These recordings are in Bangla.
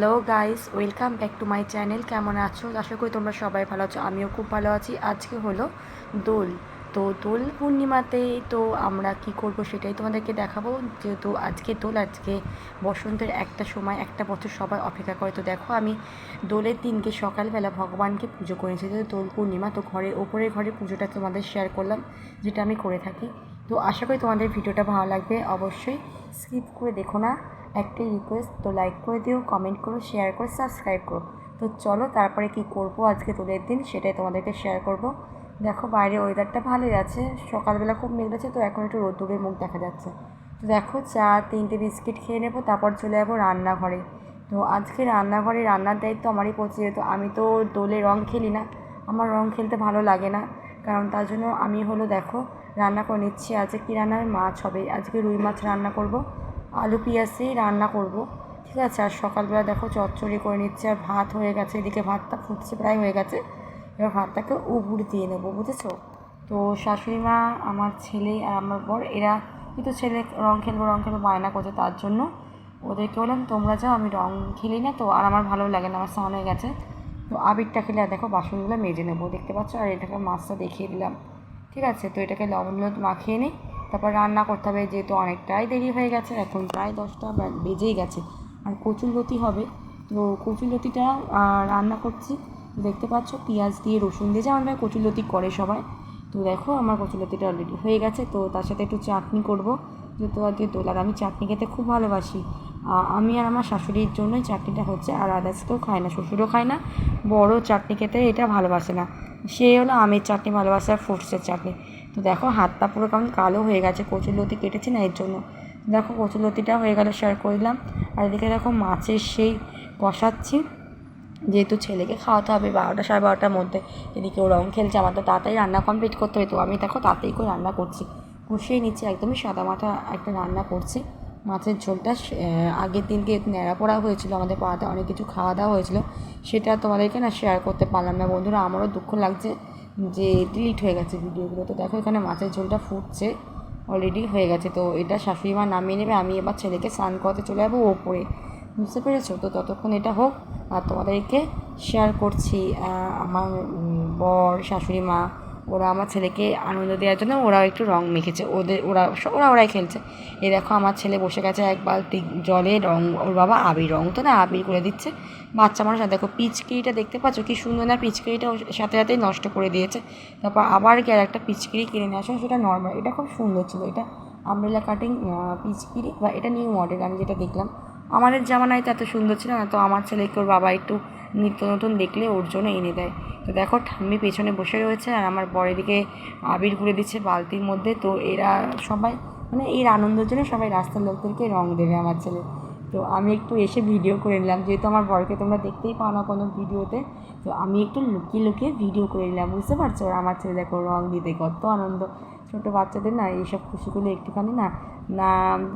Hello guys welcome back to my channel কেমন আছো? আশা করি তোমরা সবাই ভালো আছো। আমিও খুব ভালো আছি। আজকে হলো দোল। তো দোল পূর্ণিমাতে তো আমরা কি করব সেটাই তোমাদেরকে দেখাবো। যেহেতু আজকে দোল, আজকে বসন্তের একটা সময়, একটা বছর সবাই অপেক্ষা করে। তো দেখো, আমি দোলের দিনকে সকালবেলা ভগবানকে পুজো করেছি যেহেতু দোল পূর্ণিমা, তো ঘরে ওপরের ঘরে পুজোটা তোমাদের শেয়ার করলাম, যেটা আমি করে থাকি। তো আশা করি তোমাদের ভিডিওটা ভালো লাগবে। অবশ্যই স্কিপ করে দেখো না। একটাই রিকোয়েস্ট তো লাইক করে দিও কমেন্ট করো শেয়ার করো সাবস্ক্রাইব করো। তো চলো তারপরে কি করব আজকে তোদের দিন, সেটাই তোমাদেরকে শেয়ার করব। দেখো বাইরে ওয়েদারটা ভালোই আছে, সকালবেলা খুব মেঘ আছে তো এখন একটু রোদ্দুরের মুখ দেখা যাচ্ছে। তো দেখো চা, তিনটে বিস্কিট খেয়ে নেব, তারপর চলে যাব রান্নাঘরে। তো আজকে রান্নাঘরে রান্নার দায়িত্ব আমারই পড়ছে, যেহেতু আমি তো দোলে রং খেলি না, আমার রং খেলতে ভালো লাগে না। কারণ তার জন্য আমি হলো দেখো, রান্না করে নিচ্ছি, আজকে কী রান্না মাছ হবে। আজকে রুই মাছ রান্না করব। আলু পেঁয়াজ রান্না করব। ঠিক আছে? আর সকালবেলা দেখো চচ্চড়ি করে নিচ্ছে আর ভাত হয়ে গেছে। এদিকে ভাতটা ফুটছে, প্রায় হয়ে গেছে। এবার ভাতটাকে উবুড় দিয়ে নেব, বুঝেছ? তো শাশুড়ি মা আমার ছেলে আর আমার বর, এরা কিন্তু ছেলে রং খেলব রং খেলব বায়না করছে তার জন্য। ওদেরকে বললাম, তোমরা যাও, আমি রং খেলি না তো। আর আমার ভালো লাগে না, আমার স্নান হয়ে গেছে। তো আবিরটা খেলে আর দেখো বাসনগুলো মেজে নেব, দেখতে পাচ্ছ? আর এটাকে মাছটা দেখিয়ে দিলাম। ঠিক আছে? তো এটাকে লবণ হলুদ মাখিয়ে নিই। তারপর রান্না করতে হবে যেহেতু অনেকটাই দেরি হয়ে গেছে, এখন প্রায় দশটা বেজেই গেছে। আর কচুর লতি হবে। তো কচুর লতিটা রান্না করছি। দেখতে পাচ্ছ, পেঁয়াজ দিয়ে রসুন দিয়ে যেমন ভাবে কচুর লতি করে সবাই। তো দেখো, আমার কচুর লতিটা অলরেডি হয়ে গেছে। তো তার সাথে একটু চাটনি করব। যেহেতু আজকে দোলার, আমি চাটনি খেতে খুব ভালোবাসি। আমি আর আমার শাশুড়ির জন্যই চাটনিটা হচ্ছে, আর আদার্স কেউ খায় না, শ্বশুরও খায় না। বড় চাটনি খেতে এটা ভালোবাসে না। সে হলো আমের চাটনি ভালোবাসে আর ফ্রুটসের চাটনি। তো দেখো, হাতটা পুরো কেমন কালো হয়ে গেছে, কচুর লতি কেটেছি না এর জন্য। দেখো, কচুর লতিটা হয়ে গেল শেয়ার করলাম। আর এদিকে দেখো, মাছের সেই কষাচ্ছি, যেহেতু ছেলেকে খাওয়াতে হবে বারোটা সাড়ে বারোটার মধ্যে। এদিকে ও রং খেলছে, আমার তো তাড়াতাড়ি রান্না কমপ্লিট করতে হবে। তো আমি দেখো, তাড়াতাড়ি করে রান্না করছি। কষিয়ে নিচ্ছি, একদমই সাদা মাথা একটা রান্না করছি। মাছের ঝোলটা আগের দিনকে ন্যাড়া পড়া হয়েছিল, আমাদের পাড়াতে অনেক কিছু খাওয়া দাওয়া হয়েছিল। সেটা তোমাদেরকে না শেয়ার করতে পারলাম না। বন্ধুরা, আমারও দুঃখ লাগছে। যে ডিলিট হয়ে গেছে ভিডিওগুলো। তো দেখো এখানে মাছের ঝোলটা ফুটছে অলরেডি হয়ে গেছে। তো এটা শাশুড়ি মা নামিয়ে নেবে, আমি এবার ছেলেকে স্নান করাতে চলে যাব ওপরে। বুঝতে পেরেছ? তো ততক্ষণ এটা হোক, আর তোমাদেরকে শেয়ার করছি আমার বর, শাশুড়ি মা ওরা আমার ছেলেকে আনন্দ দেওয়ার জন্য ওরাও একটু রং মেখেছে। ওদের, ওরা ওরা ওরাই খেলছে। এ দেখো আমার ছেলে বসে গেছে এক বালতি জলে রং, ওর বাবা আবির রং তো না আবির করে দিচ্ছে। বাচ্চা মানুষ দেখো পিচকিরিটা দেখতে পাচ্ছ? কি সুন্দর না পিচকিরিটা ওর সাথে সাথেই নষ্ট করে দিয়েছে। তারপর আবার কি আর একটা পিচকিরি কিনে নিয়ে আসো, সেটা নর্মাল এটা খুব সুন্দর ছিল। এটা আমরেলা কাটিং পিচকিরি বা এটা নিউ মডেল আমি যেটা দেখলাম। আমাদের জামানায় তো এত সুন্দর ছিল না, তো আমার ছেলেকে ওর বাবা একটু নিত্য নতুন দেখলে ওর জন্য এনে দেয়। তো দেখো, ঠাম্মি পেছনে বসে রয়েছে আর আমার বর দিকে আবির ঘুরে দিচ্ছে বালতির মধ্যে। তো এরা সবাই মানে এর আনন্দের জন্য সবাই রাস্তার লোকদেরকে রং দেবে আমার ছেলে। তো আমি একটু এসে ভিডিও করে নিলাম। যেহেতু আমার বরকে তোমরা দেখতেই পাও না কোনো ভিডিওতে তো আমি একটু লুকিয়ে লুকিয়ে ভিডিও করে নিলাম। বুঝতে পারছ? আমার ছেলে দেখো রং দিতে কত আনন্দ। ছোটো বাচ্চাদের না এইসব খুশিগুলো একটুখানি না না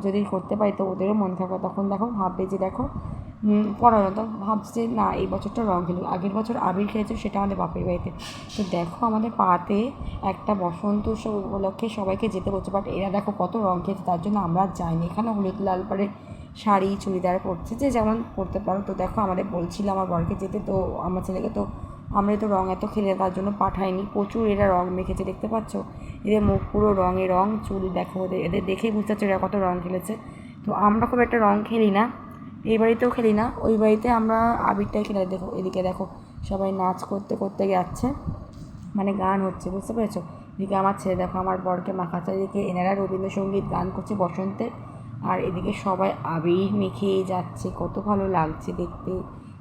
যদি করতে পারি তো ওদেরও মন থাকবে। তখন দেখো ভাববে যে দেখো পড়ানো তো ভাবছে না, এই বছরটা রং খেলুক আগের বছর আবির খেলেছে সেটা আমাদের বাপের বাড়িতে। তো দেখো আমাদের পাড়াতে একটা বসন্ত উৎসব উপলক্ষে সবাইকে যেতে বলছে বাট এরা দেখো কত রং খেয়েছে, তার জন্য আমরা যাইনি। এখানে হলুদ লাল পাড়ে শাড়ি চুড়িদার পরছে, যে যেমন পরতে পারো। তো দেখো আমাদের বলছিল আমার বরকে যেতে, তো আমার ছেলেকে তো আমরা তো রঙ এত খেলে তার জন্য পাঠাইনি প্রচুর এরা রঙ মেখেছে, দেখতে পাচ্ছ? এদের মুখ পুরো রঙে রং, চুল দেখো, ওদের, এদের দেখেই বুঝতে পারছ এরা কত রঙ খেলেছে। তো আমরা খুব একটা রঙ খেলি না, এই বাড়িতেও খেলি না, ওই বাড়িতে আমরা আবিরটাই খেলে দেখো, এদিকে দেখো, সবাই নাচ করতে করতে যাচ্ছে মানে গান হচ্ছে, বুঝতে পেরেছ? এদিকে আমার ছেলে দেখো, আমার বরকে মাখাচ্ছে, এদিকে এনারা রবীন্দ্রসঙ্গীত গান করছে বসন্তের আর এদিকে সবাই আবির মেখে যাচ্ছে, কত ভালো লাগছে দেখতে,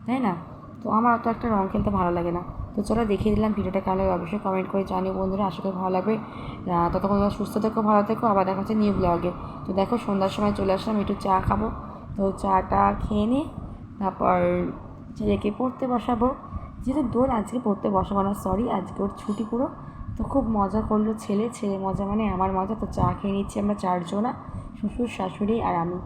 তাই না? তো আমার অত একটা রঙ খেলতে ভালো লাগে না। তো চলো দেখিয়ে দিলাম ভিডিওটা কেমন লাগে অবশ্যই কমেন্ট করে জানিও বন্ধুরা, আশা করি ভালো লাগবে। ততক্ষণ সুস্থ থেকো, ভালো থেকো, আবার দেখা হচ্ছে নিউ ব্লগে তো দেখো সন্ধ্যার সময় চলে আসলাম, একটু চা খাব। তো চাটা খেয়ে নিয়ে তারপর ছেলেকে পড়তে বসাবো। যেহেতু দোল, আজকে পড়তে বসাবো না সরি আজকে ওর ছুটি পুরো। তো খুব মজা করল ছেলে ছেলে মজা মানে আমার মজা। তো চা খেয়ে নিচ্ছি আমরা চারজনা, শ্বশুর, শাশুড়ি আর আমি।